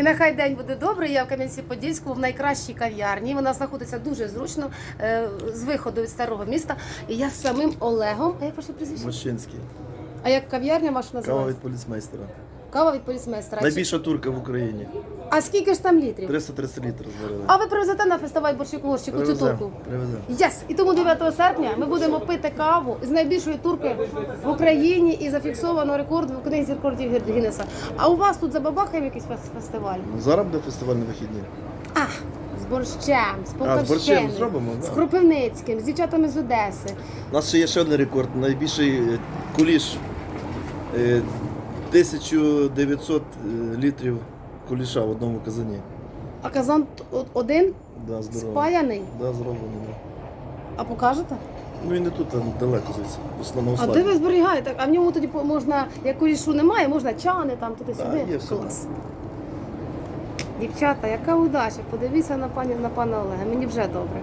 І нехай день буде добрий. Я в Кам'янці-Подільську в найкращій кав'ярні. Вона знаходиться дуже зручно е, з виходу від старого міста. І я з самим Олегом. А я прошу прізвище? Мощинський. А як кав'ярня ваша Кава від називається? поліцмейстера. Кава від полісмейстера. Найбільша турка в Україні. А скільки ж там літрів? 330 літрів зварили. А ви привезете на фестиваль борщик Лорщик цю турку? Привеземо. Єс! І тому 9 серпня ми будемо пити каву з найбільшої турки в Україні і зафіксовано рекорд в книзі рекордів Гір- Гіннеса. А у вас тут забабахає якийсь фес- фестиваль? Ну, Зараз буде фестиваль на вихідні. А, з борщем, з А, з Полтавщини, борщем зробимо, з. Кропивницьким, з дівчатами з Одеси. У нас ще є ще один рекорд. Найбільший е, куліш. Е, 1900 е, літрів куліша в одному казані. А казан один Да, здорово. спаяний. Да, зроблений. Да. А покажете? Ну і не тут, там далеко звідси. Основно А де ви зберігаєте? А в ньому тоді можна, як кулішу немає, можна чани там туди-сюди. Да, є все. Клас. Дівчата, яка удача! Подивіться на пані на пана Олега. Мені вже добре.